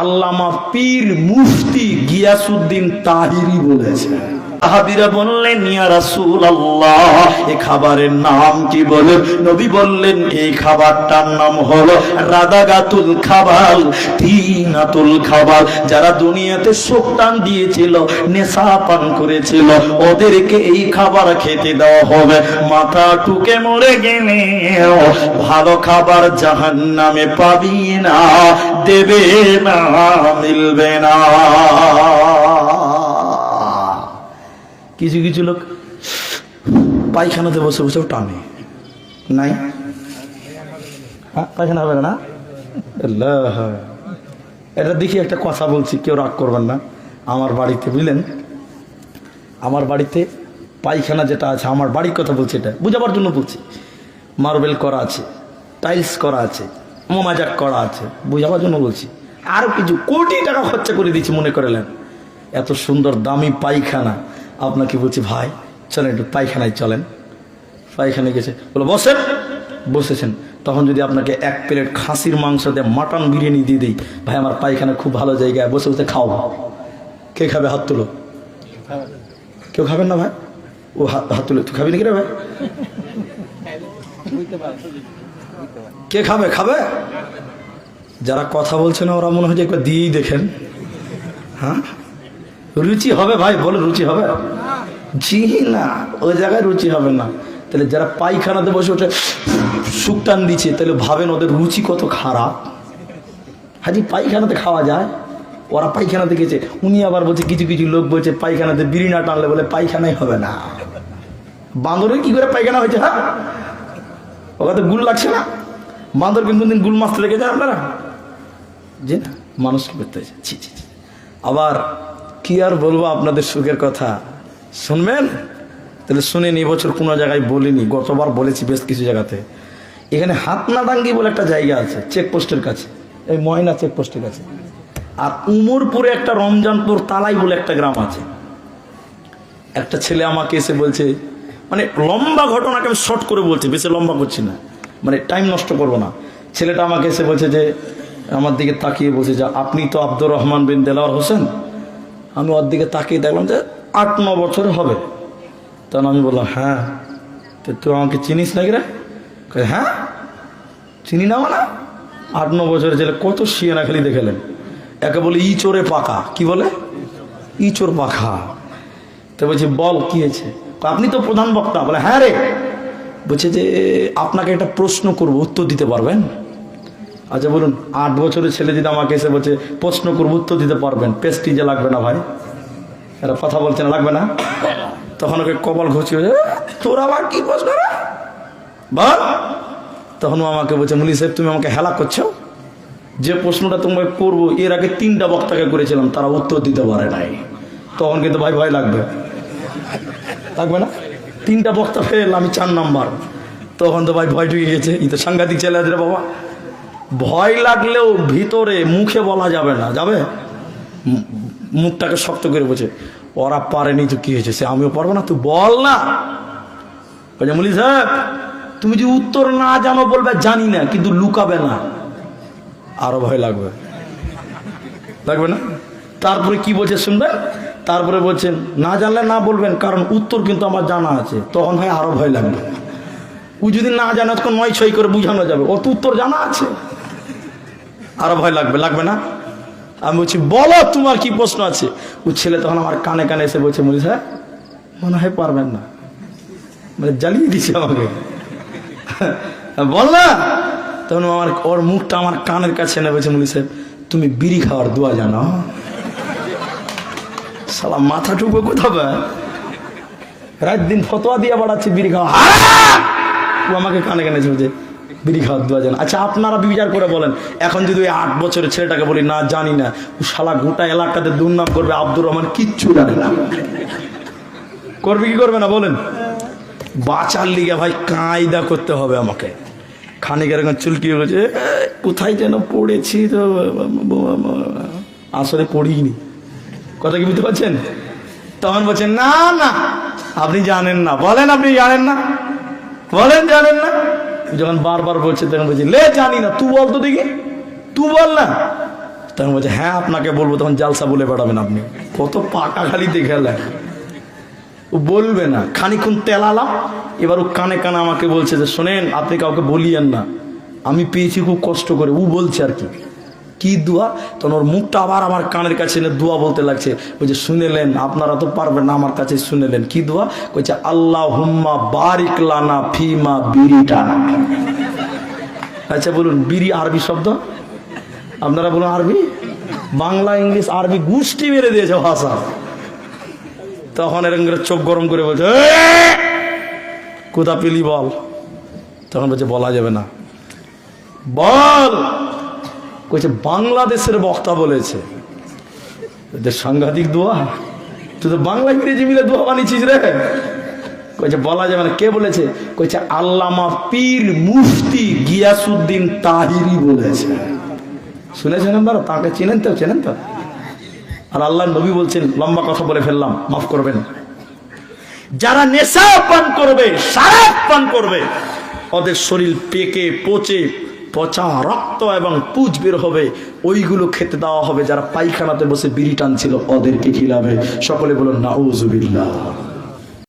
আল্লামা পীর মুফতি গিয়াসুদ্দিন তাহিরি বলেছেন। সাহাবীরা বললেন, ইয়া রাসূলুল্লাহ এই খাবারের নাম কি বলেন? নবী বললেন, এই খাবারটার নাম হলো রাদাগাতুল খাবার তিনাতুল খাবার যারা দুনিয়াতে শোকটান দিয়েছিল, নেশা পান করেছিল, ওদেরকে এই খাবার খেতে দেওয়া হবে। মাথা টুকে মরে গেলে ভালো খাবার জাহান্নামে পাবি না, দেবে না, মিলবে না। কিছু কিছু লোক পায়খানাতে বসে বসেও টানে। নাই। হ্যাঁ, পায়খানা হবে না। এটা দেখি একটা কথা বলছি কেউ রাগ করবেন না। আমার বাড়িতে বুঝলেন? আমার বাড়িতে পায়খানা যেটা আছে আমার বাড়ির কথা বলছি এটা। বুঝাবার জন্য বলছি। মার্বেল করা আছে টাইলস করা আছে মোমাজাক করা আছে বুঝাবার জন্য বলছি। আরও কিছু কোটি টাকা খরচা করে দিচ্ছি মনে করেলেন। এত সুন্দর দামি পায়খানা। আপনাকে বলছি, ভাই, চলেন একটু পায়খানায় চলেন। পায়খানায় গেছে। বলো, বসেন। বসেছেন। তখন যদি আপনাকে এক প্লেট খাসির মাংস দিয়ে, মাটন বিরিয়ানি দিয়ে দিই, ভাই, আমার পায়খানা খুব ভালো জায়গায়, বসে বসে খাও। কে খাবে হাত তুলো? কেউ খাবেন না, ভাই? ও হাত হাত তুলে, তুই খাবি নাকি রে, ভাই? কে খাবে? খাবে? যারা কথা বলছে না, ওরা মনে হয় যে একবার দিয়েই দেখেন। হ্যাঁ? রুচি হবে ভাই, বলে রুচি হবে? জি না, ওই জায়গায় রুচি হবে না। তাহলে যারা পায়খানাতে বসে ওঠে সুকটান দিচ্ছে, তাহলে ভাবেন ওদের রুচি কত খারাপ? হাজি পায়খানাতে খাওয়া যায়? ওরা পায়খানাতে গেছে, উনি আবার বলছে, কিছু কিছু লোক বলছে, পায়খানাতে বিড়ি না টানলে বলে পায়খানাই হবে না। বান্দরের কি করে পায়খানা হয়েছে হ্যাঁ? ওকে তো গুল লাগছে না? বান্দর কিন্তু দিন গুল মাছতে লেগে যায় আপনারা। যে না মানুষ কি করতে ছি ছি। আবার কি আর বলব আপনাদের সুখের কথা? শুনবেন? তাহলে শুনিনি এবছর কোনো জায়গায় বলিনি, গতবার বলেছি বেশ কিছু জায়গাতে। এখানে হাতনাডাঙ্গি বলে একটা জায়গা আছে চেকপোস্টের কাছে। এই ময়না চেকপোস্টের কাছে। আর উমরপুরে একটা রমজানপুর তালাই বলে একটা গ্রাম আছে। একটা ছেলে আমাকে এসে বলছে মানে লম্বা ঘটনাকে আমি শর্ট করে বলছি, বেশি লম্বা করছি না। মানে টাইম নষ্ট করব না। ছেলেটা আমাকে এসে বলছে যে, আমার দিকে তাকিয়ে বলছে যে, আপনি তো আব্দুর রহমান বিন দেলাওয়ার হোসেন? আমি ওর দিকে তাকিয়ে দেখলাম যে আট, ন বছর হবে। তখন আমি বললাম হ্যাঁ তো তুই আমাকে চিনিস নাকি রে? হ্যাঁ চিনি না মানে? আট, ন বছরের ছেলে কত শিয়ানা খালি দেখেলেন। একে বলে ইচোরে পাকা কি বলে? ইচোর পাখা। তো বলছি, বল, কি হয়েছে? আপনি তো প্রধান বক্তা। বলে হ্যাঁ রে। বলছে যে আপনাকে একটা প্রশ্ন করব, উত্তর দিতে পারবেন? আচ্ছা বলুন, আট বছরের ছেলে যদি আমাকে এসে বলছে, প্রশ্ন করব উত্তর দিতে পারবেন পেস্টিজে লাগবে না ভাই? এরা কথা বলছে না, লাগবে না? তখন ওকে কপাল ঘুষি হয়ে তোর আবার কি প্রশ্ন বল। তখন ও আমাকে বলছে, মুলি সাহেব, তুমি আমাকে হেলা করছ? যে প্রশ্নটা তোমাকে করব, এর আগে তিনটা বক্তাকে করেছিলাম, তারা উত্তর দিতে পারে নাই। তখন কিন্তু ভাই ভয় লাগবে। লাগবে না? তিনটা বক্তা ফেল, আমি চার নাম্বার। তখন তো ভাই ভয় ঢুকে গেছে, এই তো সাংঘাতিক ছেলে আছে বাবা। ভয় লাগলেও ভিতরে মুখে বলা যাবে না, যাবে? মুখটাকে শক্ত করে বলছে, ওরা পারেনি তো কি হয়েছে? সে আমিও পারব না, তুই বল না। মুলি সাহেব, তুমি যদি উত্তর না জানো বলবে, জানি না, কিন্তু লুকাবে না। আরও ভয় লাগবে। লাগবে না? তারপরে কি বলছে শুনবেন তারপরে বলছেন না জানলে না বলবেন, কারণ উত্তর কিন্তু আমার জানা আছে। তখন হয় আরও ভয় লাগবে। ও যদি না জানে, তখন নয় ছয় করে বুঝানো যাবে। ওর তো উত্তর জানা আছে। আরও ভয় লাগবে লাগবে না? আমি বলছি, বলো, তোমার কি প্রশ্ন আছে? ও ছেলে তখন আমার কানে কানে এসে বলছে মরি স্যার মনে হয় পারবেন না। মানে জ্বালিয়ে দিছে আমাকে। বল না। তখন আমার, ওর মুখটা আমার কানের কাছে এনে বলছে মুলি সাহেব তুমি বিড়ি খাওয়ার দোয়া জানো? সালা মাথা টুকু কোথাবে রাত দিন ফতোয়া দিয়ে বাড়াচ্ছে বিড়ি খাওয়া। আমাকে কানে কানে বলছে বিড়ি খাওয়ার আচ্ছা আপনারা বিচার করে বলেন। এখন যদি ওই আট বছরের ছেলেটাকে বলি না জানি না ও শালা গোটা এলাকাতে দুর্নাম করবে আব্দুর রহমান কিচ্ছু জানে না। করবে কি করবে না বলেন? বাঁচার লিগে ভাই কায়দা করতে হবে আমাকে। খানিক এরকম চুলকি "এ, কোথায় যেন পড়েছি তো আসলে পড়িনি। কথা কি বুঝতে পারছেন? তখন বলছেন না না আপনি জানেন না। বলেন আপনি জানেন না? বলেন জানেন না? যখন বারবার বলছে, তখন বলছি, লে, জানি না, তু বল তো দেখি। তু বল না। তখন বলছে হ্যাঁ আপনাকে বলব, তখন জালসা বলে বেড়াবেন আপনি। কত পাকা খালি দেখে ও বলবে না। খানিক্ষণ তেলালাম, এবার ও কানে কানে আমাকে বলছে যে, শোনেন, আপনি কাউকে বলিয়েন না। আমি পেয়েছি খুব কষ্ট করে। ও বলছে আর কি। কি দোয়া? তখন ওর মুখটা আবার আমার কানের কাছে এনে দোয়া বলতে লাগছে। বলছে শুনেলেন, আপনারা তো পারবেন না আমার কাছে শুনেলেন। কি দোয়া? কইছে আল্লাহ হুম্মা বারিক লানা ফিমা বিরিটানা। আচ্ছা বলুন বিড়ি আরবি শব্দ? আপনারা বলুন আরবি? বাংলা, ইংলিশ, আরবি গুষ্টি মেরে দিয়েছে ভাষা। তখন এরকম করে চোখ গরম করে বলছে "এ! কোথা পেলি বল? তখন বলছে, বলা যাবে না। বল! কইছে, বাংলাদেশের বক্তা বলেছে। সাংঘাতিক দোয়া? তুই তো বাংলা ইংরেজি মিলে দোয়া বানিয়েছিস রে। কইছে, বলা যাবে না। কে বলেছে? কইছে, আল্লামা পীর মুফতি গিয়াসুদ্দিন তাহিরি বলেছে। শুনেছেন আপনারা? তাকে চেনেন তো চেনেন তো? আর আল্লাহ নবী বলছেন, লম্বা কথা বলে ফেললাম, মাফ করবেন। যারা নেশা পান করবে সারা পান করবে, ওদের শরীর পেকে, পচে পচা রক্ত এবং পুজ বের হবে, ওইগুলো খেতে দেওয়া হবে যারা পায়খানাতে বসে বিড়ি টানছিল, ওদেরকে খিলাবে। সকলে বলুন, নাউজুবিল্লাহ।